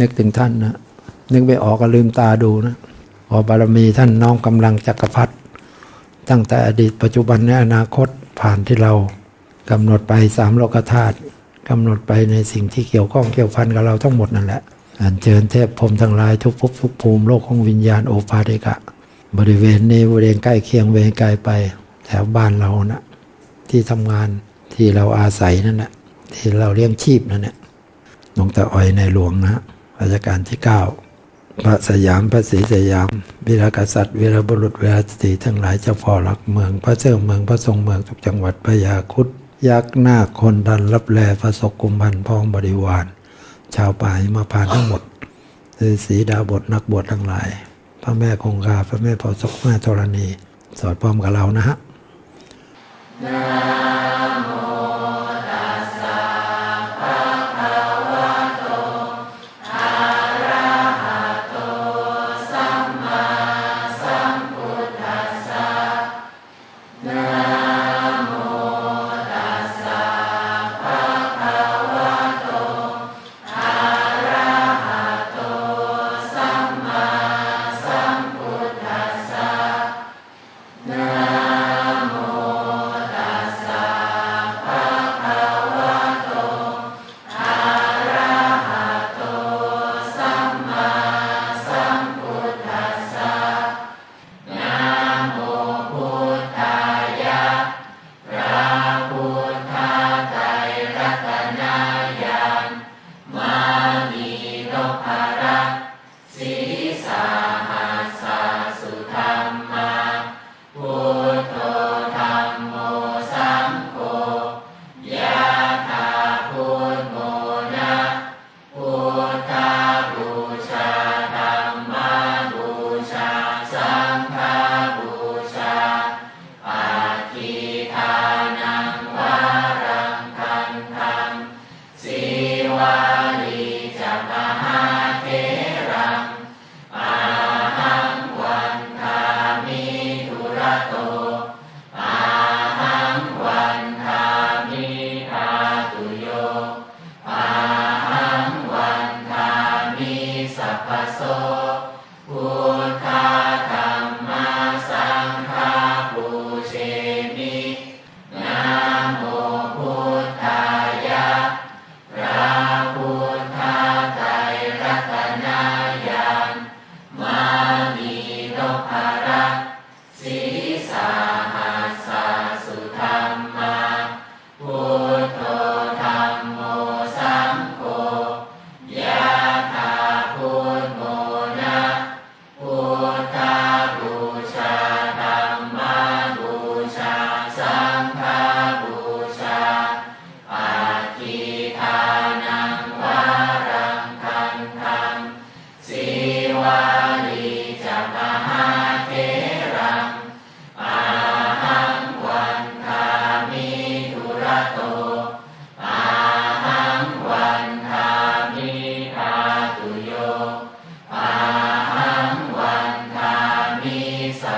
นึกถึงท่านนะนึกไม่ออกก็ลืมตาดูนะพอบารมีท่านน้อมกำลังจักรพรรดิตั้งแต่อดีตปัจจุบันและอนาคตผ่านที่เรากำหนดไปสามโลกธาตุกำหนดไปในสิ่งที่เกี่ยวข้องเกี่ยวพันกับเราทั้งหมดนั่นแหละอันเชิญเทพพรมทั้งหลายทุกภพทุกภูมิโลกของวิญญาณโอภาเดกะ บริเวณนี้บริเวณใกล้เคียงเวรไกลไปแถวบ้านเรานะที่ทำงานที่เราอาศัยนั่นแหละที่เราเลี้ยงชีพนั่นแหละหลวงตาอ้อยในหลวงนะ รัชกาลที่ 9 พระสยามพระศรีสยามวีรกษัตริย์วีรบุรุษวีรสตรีทั้งหลายเจ้าพ่อหลักเมือง พระเจ้าเมืองพระทรงเมืองทุกจังหวัดพระยาคุดยักษ์หน้าคคนดันรับแลพระศกกุมพันธ์พ้องบริวาร ชาวป่าหิมาพานทั้งหมดฤาษีดาบทนักบวชทั้งหลาย พระแม่คงคาพระแม่เผาศกแม่ธรณี สอดพร้อมกับเรานะฮะ สา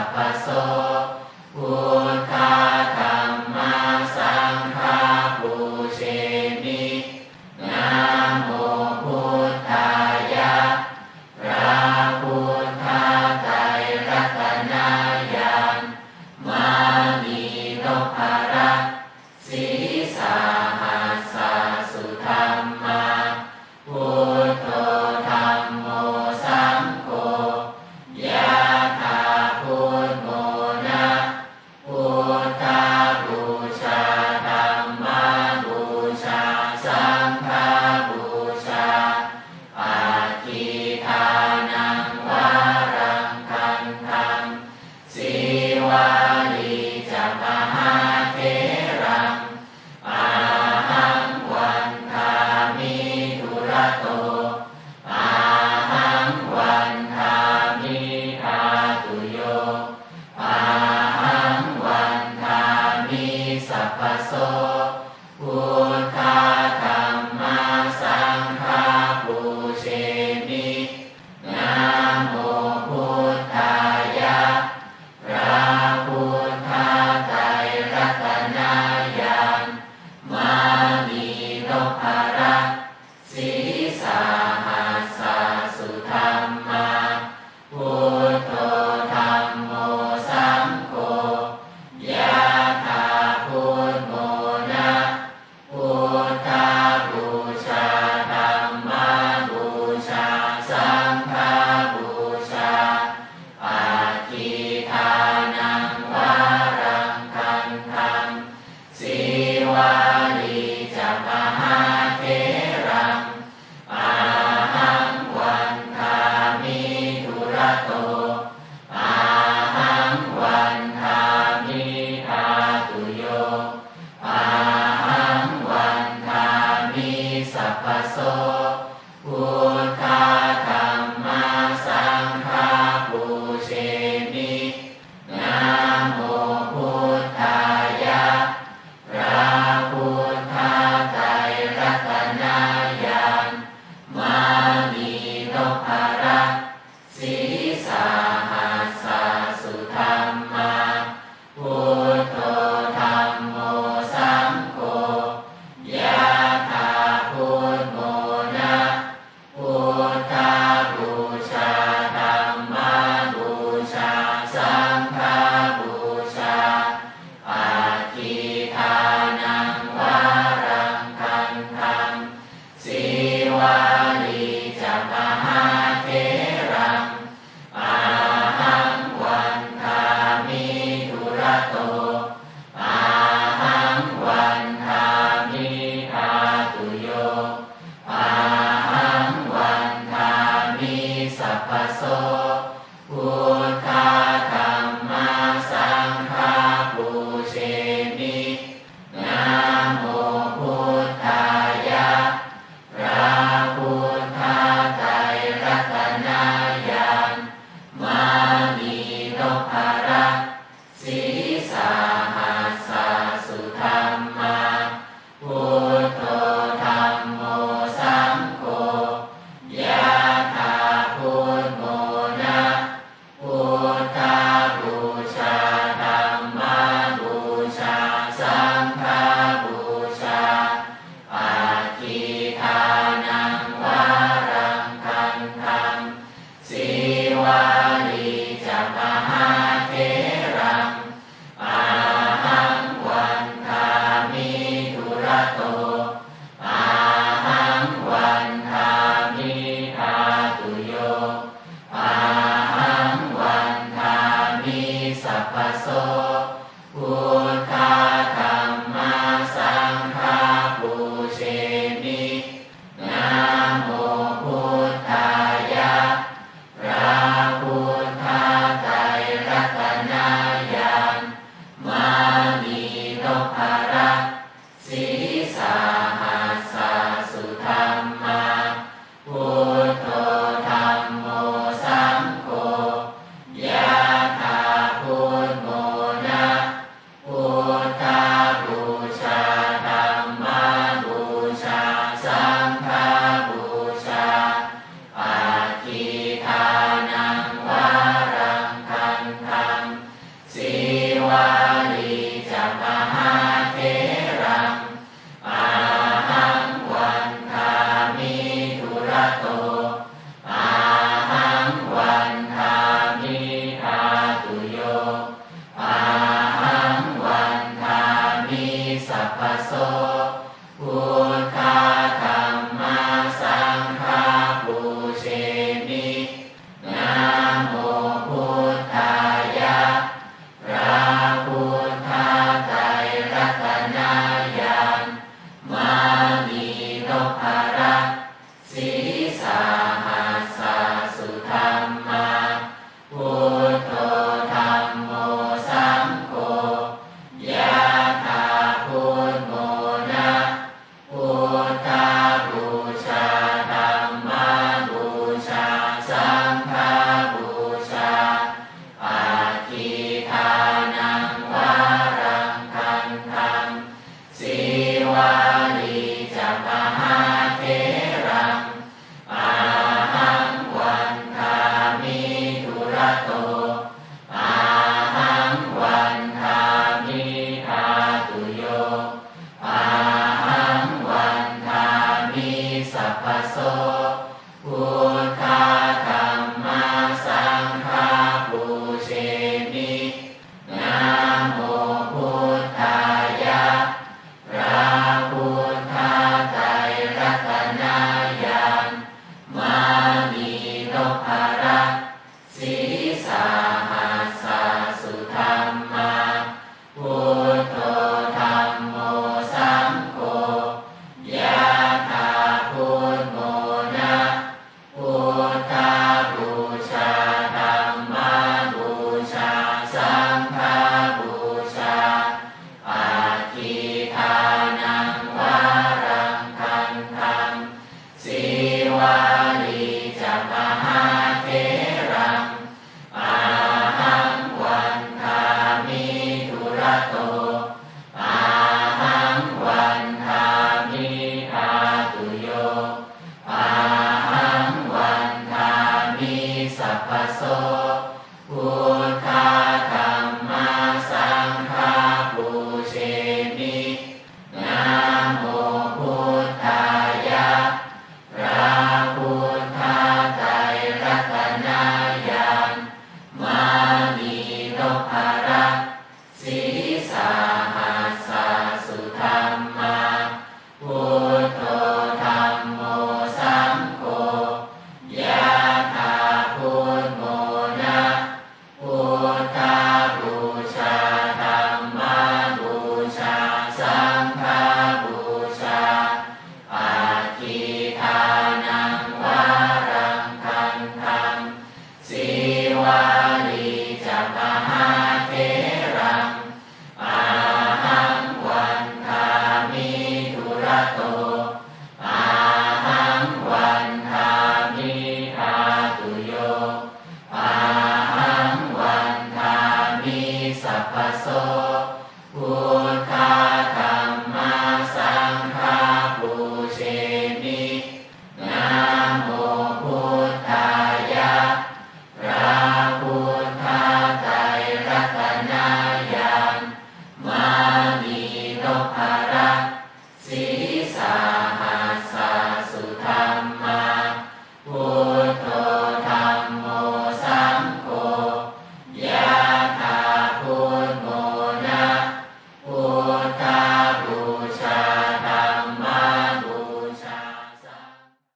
I saw. ปโส